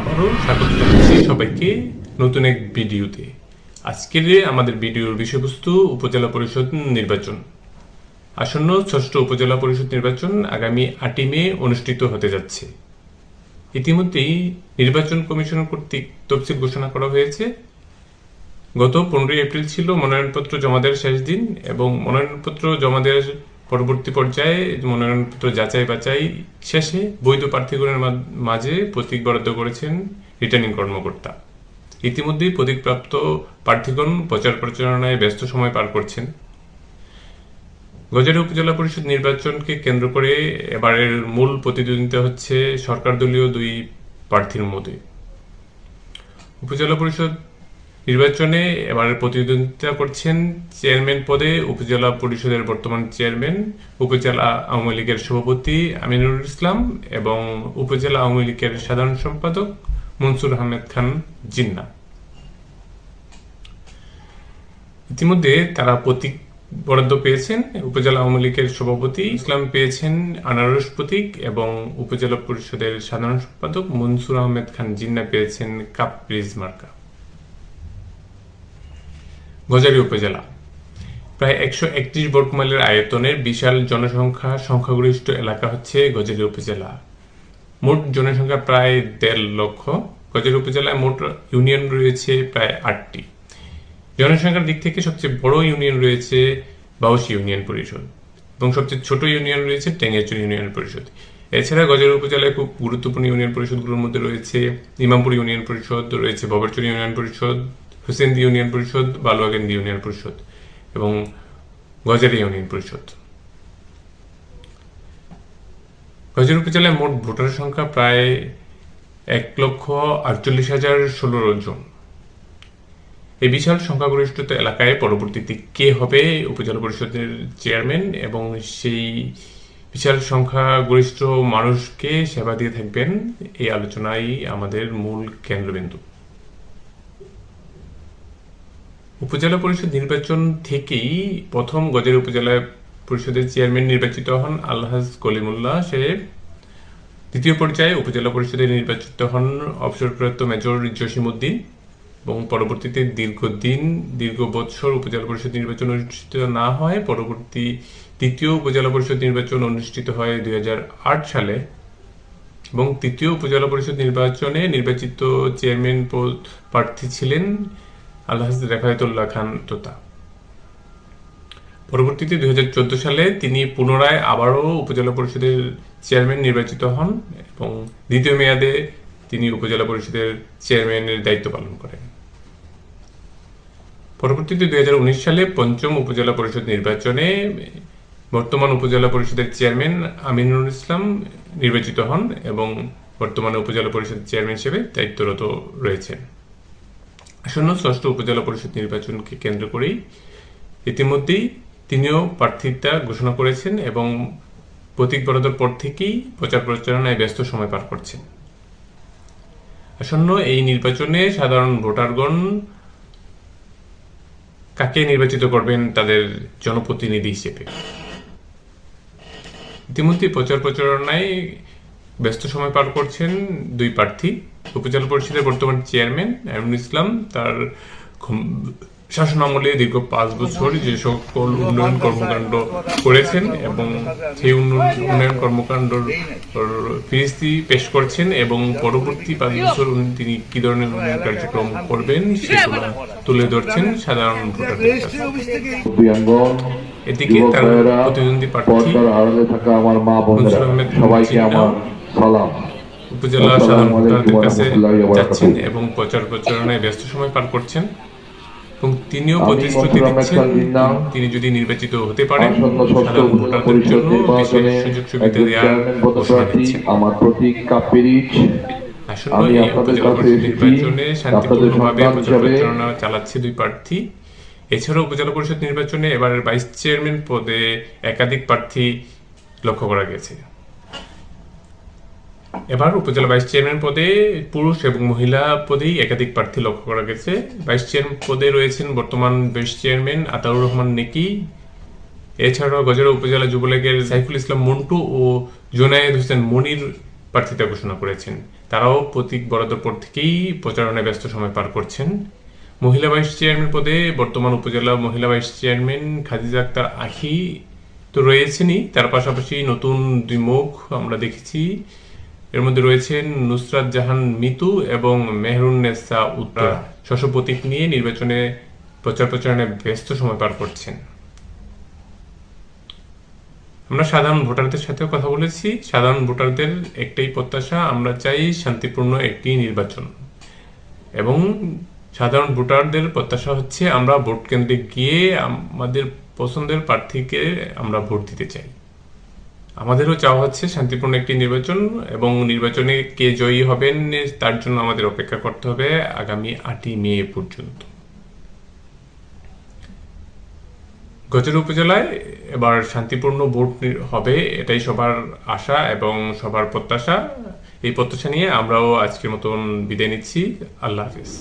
আবারও স্বাগত জানাচ্ছি সবাইকে নতুন এক ভিডিওতে। আজকের আমাদের ভিডিওর বিষয়বস্তু উপজেলা পরিষদ নির্বাচন। আসন্ন ষষ্ঠ উপজেলা পরিষদ নির্বাচন আগামী আটই মে অনুষ্ঠিত হতে যাচ্ছে। ইতিমধ্যেই নির্বাচন কমিশন কর্তৃক তফসিল ঘোষণা করা হয়েছে। গত পনেরোই এপ্রিল ছিল মনোনয়নপত্র জমা দেওয়ার শেষ দিন এবং মনোনয়নপত্র জমা দেওয়ার পরবর্তী পর্যায়ে মনোনয়নপত্র যাচাই বাছাই শেষে বৈধ প্রার্থীগণের মাঝে প্রতীক বরাদ্দ করেছেন রিটার্নিং কর্মকর্তা। ইতিমধ্যেই প্রতীকপ্রাপ্ত প্রার্থীগণ প্রচার প্রচারণায় ব্যস্ত সময় পার করছেন। গজারি উপজেলা পরিষদ নির্বাচনকে কেন্দ্র করে এবারের মূল প্রতিদ্বন্দ্বিতা হচ্ছে সরকার দলীয় দুই প্রার্থীর মধ্যে। উপজেলা পরিষদ নির্বাচনে এবারের প্রতিদ্বন্দ্বিতা করছেন চেয়ারম্যান পদে উপজেলা পরিষদের বর্তমান চেয়ারম্যান, উপজেলা আওয়ামী লীগের সভাপতি আমিনুল ইসলাম এবং উপজেলা আওয়ামী লীগের সাধারণ সম্পাদক মনসুর আহমেদ খান জিন্না। ইতিমধ্যে তারা প্রতীক বরাদ্দ পেয়েছেন। উপজেলা আওয়ামী লীগের সভাপতি ইসলাম পেয়েছেন আনারস প্রতীক এবং উপজেলা পরিষদের সাধারণ সম্পাদক মনসুর আহমেদ খান জিন্না পেয়েছেন কাপ ব্রিজ মার্কা। গজারি উপজেলা। প্রায় একশো একত্রিশ বর্গমাইলের আয়তনের বিশাল জনসংখ্যা সংখ্যাগরিষ্ঠ এলাকা হচ্ছে গজারি উপজেলা। মোট জনসংখ্যা প্রায় দেড় লক্ষ। গজারি উপজেলায় মোট ইউনিয়ন রয়েছে প্রায় আটটি। জনসংখ্যার দিক থেকে সবচেয়ে বড় ইউনিয়ন রয়েছে বাউসি ইউনিয়ন পরিষদ এবং সবচেয়ে ছোট ইউনিয়ন রয়েছে টেঙ্গেচুর ইউনিয়ন পরিষদ। এছাড়া গজারি উপজেলায় খুব গুরুত্বপূর্ণ ইউনিয়ন পরিষদগুলোর মধ্যে রয়েছে ইমামপুর ইউনিয়ন পরিষদ, রয়েছে ববরচুর ইউনিয়ন পরিষদ হুসেন্দি ইউনিয়ন পরিষদ বালুয়াগেন্দি ইউনিয়ন পরিষদ এবং গজারি ইউনিয়ন পরিষদ। গজারি উপজেলায় মোট ভোটার সংখ্যা প্রায় এক লক্ষ আটচল্লিশ হাজার ষোলো জন এই বিশাল সংখ্যাগরিষ্ঠতা এলাকায় পরবর্তীতে কে হবে উপজেলা পরিষদের চেয়ারম্যান এবং সেই বিশাল সংখ্যাগরিষ্ঠ মানুষকে সেবা দিয়ে থাকবেন, এই আলোচনাই আমাদের মূল কেন্দ্রবিন্দু। উপজেলা পরিষদ নির্বাচন থেকেই প্রথম গজের উপজেলা পরিষদের চেয়ারম্যান নির্বাচিত হন আলহাজ কলিমুল্লাহ সাহেব। দ্বিতীয় পর্যায়ে উপজেলা পরিষদে নির্বাচিত হন অবসরপ্রাপ্ত মেজর জসিমউদ্দিন এবং পরবর্তীতে দীর্ঘদিন, দীর্ঘ বৎসর উপজেলা পরিষদ নির্বাচন অনুষ্ঠিত না হয় পরবর্তী তৃতীয় উপজেলা পরিষদ নির্বাচন অনুষ্ঠিত হয় দুই হাজার আট সালে এবং তৃতীয় উপজেলা পরিষদ নির্বাচনে নির্বাচিত চেয়ারম্যান প্রার্থী ছিলেন আলহাজ রেফায়তুল্লাহ খান তোতা পরবর্তীতে দুই সালে তিনি পুনরায় আবারও উপজেলা পরিষদের চেয়ারম্যান নির্বাচিত হন এবং দ্বিতীয় মেয়াদে তিনি উপজেলা পরিষদের চেয়ারম্যানের দায়িত্ব পালন করেন। পরবর্তীতে দুই হাজার উনিশ সালে পঞ্চম উপজেলা পরিষদ নির্বাচনে বর্তমান উপজেলা পরিষদের চেয়ারম্যান আমিনুল ইসলাম নির্বাচিত হন এবং বর্তমানে উপজেলা পরিষদের চেয়ারম্যান হিসেবে দায়িত্বরত রয়েছেন। আসন্ন ষষ্ঠ উপজেলা পরিষদ নির্বাচনকে কেন্দ্র করেই ইতিমধ্যেই তিনিও প্রার্থিতা ঘোষণা করেছেন এবং প্রতীক বরাদ্দর পর থেকেই প্রচার প্রচারণায় ব্যস্ত সময় পার করছেন। আসন্ন এই নির্বাচনে সাধারণ ভোটারগণ কাকে নির্বাচিত করবেন তাদের জনপ্রতিনিধি হিসেবে। ইতিমধ্যে প্রচার প্রচারণায় ব্যস্ত সময় পার করছেন দুই প্রার্থী। উপজেলা পরিষদের বর্তমান চেয়ারম্যান আমিনুল ইসলাম তার শাসন আমলে দীর্ঘ পাঁচ বছর যে সকল উন্নয়ন কর্মকাণ্ড করেছেন এবং সেই উন্নয়ন কর্মকাণ্ডর ফিরিস্তি পেশ করছেন এবং পরবর্তী পাঁচ বছর তিনি কি ধরনের উন্নয়ন কার্যক্রম করবেন সেগুলো তুলে ধরছেন সাধারণ ভোটারদের কাছে। এদিকে তার প্রতিদ্বন্দ্বী প্রার্থী সবাইকে আমার সালাম। উপজেলা সাধারণ ভোটারদের কাছে যাচ্ছেন এবং প্রচার প্রচারণায় ব্যস্ত সময় পার করছেন এবং তিনিও প্রতিশ্রুতি দিচ্ছেন তিনি যদি নির্বাচিত হতে পারেন সাধারণ ভোটারদের জন্য বিশেষ সুযোগ সুবিধা দেওয়ার ঘোষণা দিচ্ছেন। আমার প্রতীক কাপেরিচ। আমি আপনাদের কাছে নির্বাচনে শান্তিপূর্ণভাবে প্রচার প্রচারণা চালাচ্ছে দুই প্রার্থী। এছাড়াও উপজেলা পরিষদ নির্বাচনে এবারের ভাইস চেয়ারম্যান পদে একাধিক প্রার্থী লক্ষ্য করা গেছে। এবার উপজেলা ভাইস চেয়ারম্যান পদে পুরুষ এবং মহিলা পদেই একাধিক প্রার্থী লক্ষ্য করা গেছে। ভাইস চেয়ারম্যান পদে রয়েছেন বর্তমান ভাইস চেয়ারম্যান আতাউর রহমান নেকি। এছাড়াও গজরা উপজেলা যুবলীগের সাইফুল ইসলাম মন্টু ও জোনায়েদ হোসেন মনির প্রার্থিতা ঘোষণা করেছেন। তারাও প্রতীক বরাদ্দর পর থেকেই প্রচারণায় ব্যস্ত সময় পার করছেন। মহিলা ভাইস চেয়ারম্যান পদে বর্তমান উপজেলা মহিলা ভাইস চেয়ারম্যান খাদিজা আক্তার আখি তো রয়েছেনই। তার পাশাপাশি নতুন দুই মুখ আমরা দেখেছি। এর মধ্যে রয়েছেন নুসরাত জাহান মিতু এবং মেহরুন্নেসা উত্তরা। শস্য প্রতীক নিয়ে নির্বাচনে প্রচার প্রচারণায় ব্যস্ত সময় পার করছেন। আমরা সাধারণ ভোটারদের সাথেও কথা বলেছি। সাধারণ ভোটারদের একটাই প্রত্যাশা আমরা চাই শান্তিপূর্ণ একটি নির্বাচন। এবং সাধারণ ভোটারদের প্রত্যাশা হচ্ছে আমরা ভোট কেন্দ্রে গিয়ে আমাদের পছন্দের প্রার্থীকে আমরা ভোট দিতে চাই। আমাদেরও চাওয়া হচ্ছে শান্তিপূর্ণ একটি নির্বাচন এবং নির্বাচনে কে জয়ী হবেন তার জন্য আমাদের অপেক্ষা করতে হবে আগামী আটই মে পর্যন্ত। গজের উপজেলায় এবার শান্তিপূর্ণ ভোট হবে এটাই সবার আশা এবং সবার প্রত্যাশা। এই প্রত্যাশা নিয়ে আমরাও আজকের মতন বিদায় নিচ্ছি। আল্লাহ হাফিজ।